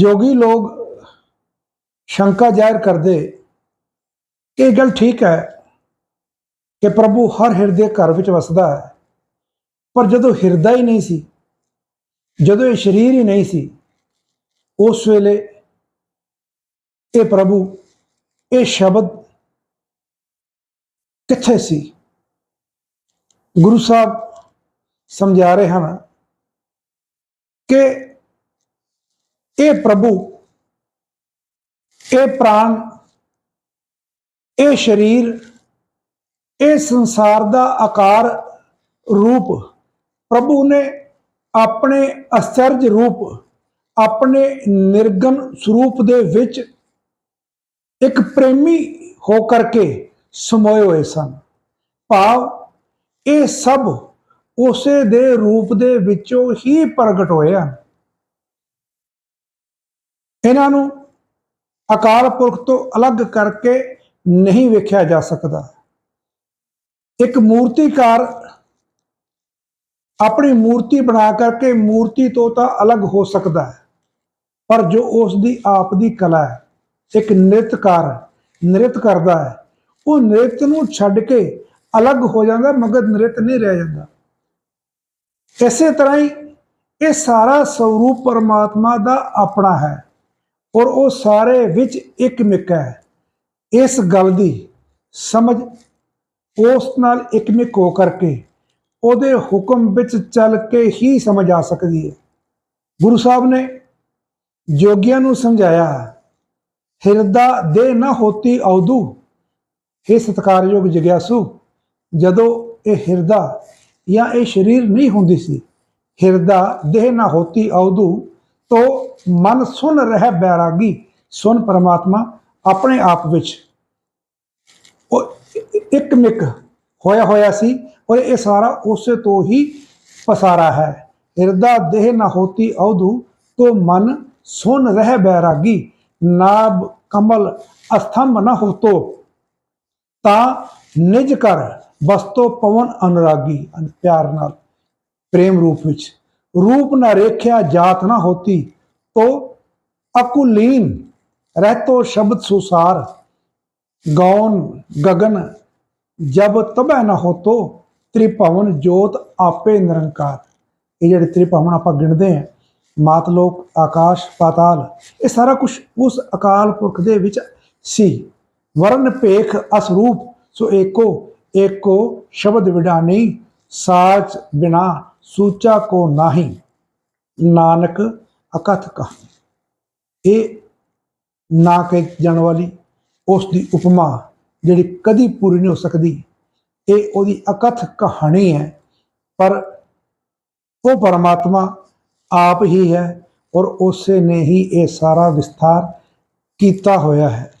ਜੋਗੀ ਲੋਕ ਸ਼ੰਕਾ ਜ਼ਾਹਿਰ ਕਰਦੇ ਕਿ ਇਹ ਗੱਲ ਠੀਕ ਹੈ ਕਿ ਪ੍ਰਭੂ ਹਰ ਹਿਰਦੇ ਘਰ ਵਿੱਚ ਵਸਦਾ ਹੈ। ਪਰ ਜਦੋਂ ਹਿਰਦਾ ਹੀ ਨਹੀਂ ਸੀ, ਜਦੋਂ ਇਹ ਸਰੀਰ ਹੀ ਨਹੀਂ ਸੀ, ਉਸ ਵੇਲੇ ਇਹ ਪ੍ਰਭੂ, ਇਹ ਸ਼ਬਦ ਕਿੱਥੇ ਸੀ? ਗੁਰੂ ਸਾਹਿਬ ਸਮਝਾ ਰਹੇ ਹਨ ਕਿ ਇਹ ਪ੍ਰਭੂ, ਇਹ ਪ੍ਰਾਣ, ਇਹ ਸਰੀਰ, ਇਹ ਸੰਸਾਰ ਦਾ ਆਕਾਰ ਰੂਪ ਪ੍ਰਭੂ ਨੇ ਆਪਣੇ ਅਸਚਰਜ ਰੂਪ, ਆਪਣੇ ਨਿਰਗਨ ਸਰੂਪ ਦੇ ਵਿੱਚ ਇੱਕ ਪ੍ਰੇਮੀ ਹੋ ਕਰਕੇ ਸਮੋਏ ਹੋਏ ਸਨ। ਭਾਵ ਇਹ ਸਭ ਉਸੇ ਦੇ ਰੂਪ ਦੇ ਵਿੱਚੋਂ ਹੀ ਪ੍ਰਗਟ ਹੋਏ ਹਨ। ਇਹਨਾਂ ਨੂੰ ਅਕਾਲ ਪੁਰਖ ਤੋਂ ਅਲੱਗ ਕਰਕੇ ਨਹੀਂ ਵੇਖਿਆ ਜਾ ਸਕਦਾ। ਇੱਕ ਮੂਰਤੀਕਾਰ ਆਪਣੀ ਮੂਰਤੀ ਬਣਾ ਕਰਕੇ ਮੂਰਤੀ ਤੋਂ ਤਾਂ ਅਲੱਗ ਹੋ ਸਕਦਾ ਹੈ, ਪਰ ਜੋ ਉਸ ਦੀ ਆਪ ਦੀ ਕਲਾ ਹੈ, ਇੱਕ ਨ੍ਰਿਤਕਾਰ ਨ੍ਰਿਤ ਕਰਦਾ ਹੈ, ਉਹ ਨ੍ਰਿਤ ਨੂੰ ਛੱਡ ਕੇ ਅਲੱਗ ਹੋ ਜਾਂਦਾ ਮਗਰ ਨ੍ਰਿਤ ਨਹੀਂ ਰਹਿ ਜਾਂਦਾ। ਇਸੇ ਤਰ੍ਹਾਂ ਹੀ ਇਹ ਸਾਰਾ ਸਰੂਪ ਪਰਮਾਤਮਾ ਦਾ ਆਪਣਾ ਹੈ। ਔਰ ਉਹ ਸਾਰੇ ਵਿੱਚ ਇੱਕ ਮਿਕ ਹੈ। ਇਸ ਗੱਲ ਦੀ ਸਮਝ ਉਸ ਨਾਲ ਇੱਕ ਮਿੱਕ ਹੋ ਕਰਕੇ ਉਹਦੇ ਹੁਕਮ ਵਿੱਚ ਚੱਲ ਕੇ ਹੀ ਸਮਝ ਆ ਸਕਦੀ ਹੈ। ਗੁਰੂ ਸਾਹਿਬ ਨੇ ਜੋਗੀਆਂ ਨੂੰ ਸਮਝਾਇਆ, ਹਿਰਦਾ ਦੇ ਨਾ ਹੋਤੀ ਔਦੂ ਇਹ ਸਤਕਾਰਯੋਗ ਜਗਿਆਸੂ, ਜਦੋਂ ਇਹ ਹਿਰਦਾ ਜਾਂ ਇਹ ਸਰੀਰ ਨਹੀਂ ਹੁੰਦੀ ਸੀ, ਹਿਰਦਾ ਦੇਹ ਨਾ ਹੋਤੀ ਔਦੂ ਤੋ ਮਨ ਸੁਨ ਰਹਿ ਬੈਰਾਗੀ, ਸੁਨ ਪਰਮਾਤਮਾ ਆਪਣੇ ਆਪ ਵਿੱਚ। ਉਹ ਇੱਕ ਮਿਕ ਹੋਇਆ ਹੋਇਆ ਸੀ ਔਰ ਇਹ ਸਾਰਾ ਉਸੇ ਤੋਂ ਹੀ ਪਸਾਰਾ ਹੈ। ਹਿਰਦਾ ਦੇਹ ਨਾ ਹੋਤੀ ਔਦੂ ਤੋ ਮਨ ਸੁਨ ਰਹਿ ਬੈਰਾਗੀ ਨਾਬ ਕਮਲ ਅਸਥੰਭ ਨਾ ਹੋਤੋ, ਤਾਂ ਨਿਜ ਕਰ ਬਸਤੋ ਪਵਨ ਅਨੁਰਾਗੀ ਪਿਆਰ ਨਾਲ, ਪ੍ਰੇਮ ਰੂਪ ਵਿੱਚ। ਰੂਪ ਨਾ ਰੇਖਿਆ ਜਾਤ ਨਾ ਹੋਤੀ, ਤੋ ਅਕੁਲੀਨ ਰਹਿਤੋ ਸ਼ਬਦ ਸੁਸਾਰ ਗੌਨ ਗगन ਜਬ ਤਬੈ ਨਾ ਹੋਤੋ, ਤ੍ਰਿਭਵਨ ਜੋਤ ਆਪੇ ਨਿਰੰਕਾਰ। ਇਹ ਜਿਹੜੇ ਤ੍ਰਿਭਵਨ ਆਪਾਂ ਗਿਣਦੇ ਆ ਮਾਤ ਲੋਕ, ਆਕਾਸ਼, ਪਾਤਾਲ, ਇਹ ਸਾਰਾ ਕੁਝ ਉਸ ਅਕਾਲ ਪੁਰਖ ਦੇ ਵਿੱਚ ਸੀ। ਵਰਨ ਭੇਖ ਅਸਰੂਪ ਸੋ ਏਕੋ ਏਕੋ ਸ਼ਬਦ ਵਿਡਾਨੀ ਸਾਚ ਬਿਨਾ ਸੂਚਾ ਕੋ ਨਾਹੀ ਨਾਨਕ ਅਕਥ ਕਹਾਣੀ ਇਹ ਨਾ ਕਿ ਜਾਣ ਵਾਲੀ ਉਸ ਦੀ ਉਪਮਾ ਜਿਹੜੀ ਕਦੀ ਪੂਰੀ ਨਹੀਂ ਹੋ ਸਕਦੀ, ਇਹ ਉਹਦੀ ਅਕਥ ਕਹਾਣੀ ਹੈ, ਪਰ ਉਹ ਪਰਮਾਤਮਾ ਆਪ ਹੀ ਹੈ ਔਰ ਉਸੇ ਨੇ ਹੀ ਇਹ ਸਾਰਾ ਵਿਸਥਾਰ ਕੀਤਾ ਹੋਇਆ ਹੈ।